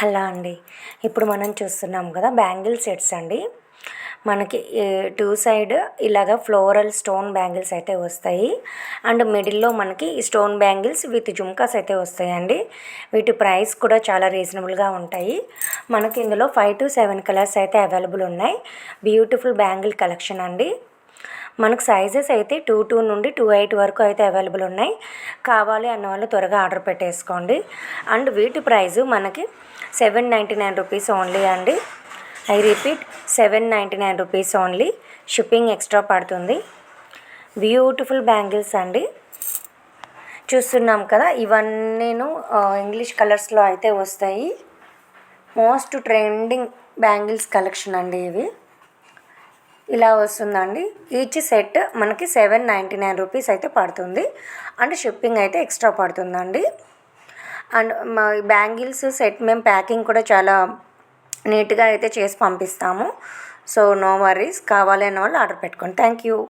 Hello అండి. ఇప్పుడు మనం చూస్తున్నాం కదా బ్యాంగిల్ సెట్స్ అండి. మనకి టూ సైడ్ ఇలాగ ఫ్లోరల్ స్టోన్ బ్యాంగిల్స్ అయితే వస్తాయి. అండ్ మిడిల్లో మనకి స్టోన్ బ్యాంగిల్స్ విత్ జుమ్కాస్ అయితే వస్తాయండి. వీటి ప్రైస్ కూడా చాలా రీజనబుల్గా ఉంటాయి. మనకి ఇందులో ఫైవ్ టు సెవెన్ కలర్స్ అయితే అవైలబుల్ ఉన్నాయి. బ్యూటిఫుల్ బ్యాంగిల్ కలెక్షన్ అండి. మనకు సైజెస్ అయితే టూ టూ నుండి టూ ఎయిట్ వరకు అయితే అవైలబుల్ ఉన్నాయి. కావాలి అన్న వాళ్ళు త్వరగా ఆర్డర్ పెట్టేసుకోండి. అండ్ వీటి ప్రైజు మనకి seven ninety nine rupees only అండి. I repeat seven ninety nine rupees only shipping extra పడుతుంది. బ్యూటిఫుల్ బ్యాంగిల్స్ అండి. చూస్తున్నాం కదా ఇవన్నీను ఇంగ్లీష్ కలర్స్లో అయితే వస్తాయి. మోస్ట్ ట్రెండింగ్ బ్యాంగిల్స్ కలెక్షన్ అండి ఇవి. ఇలా వస్తుందండి. ఈచ్ సెట్ మనకి సెవెన్ నైంటీ నైన్ రూపీస్ అయితే పడుతుంది. అండ్ షిప్పింగ్ అయితే ఎక్స్ట్రా పడుతుందండి. అండ్ మా బ్యాంగిల్స్ సెట్ మేము ప్యాకింగ్ కూడా చాలా నీట్గా అయితే చేసి పంపిస్తాము. సో నో వరీస్ కావాలి అన్న వాళ్ళు ఆర్డర్ పెట్టుకోండి. Thank you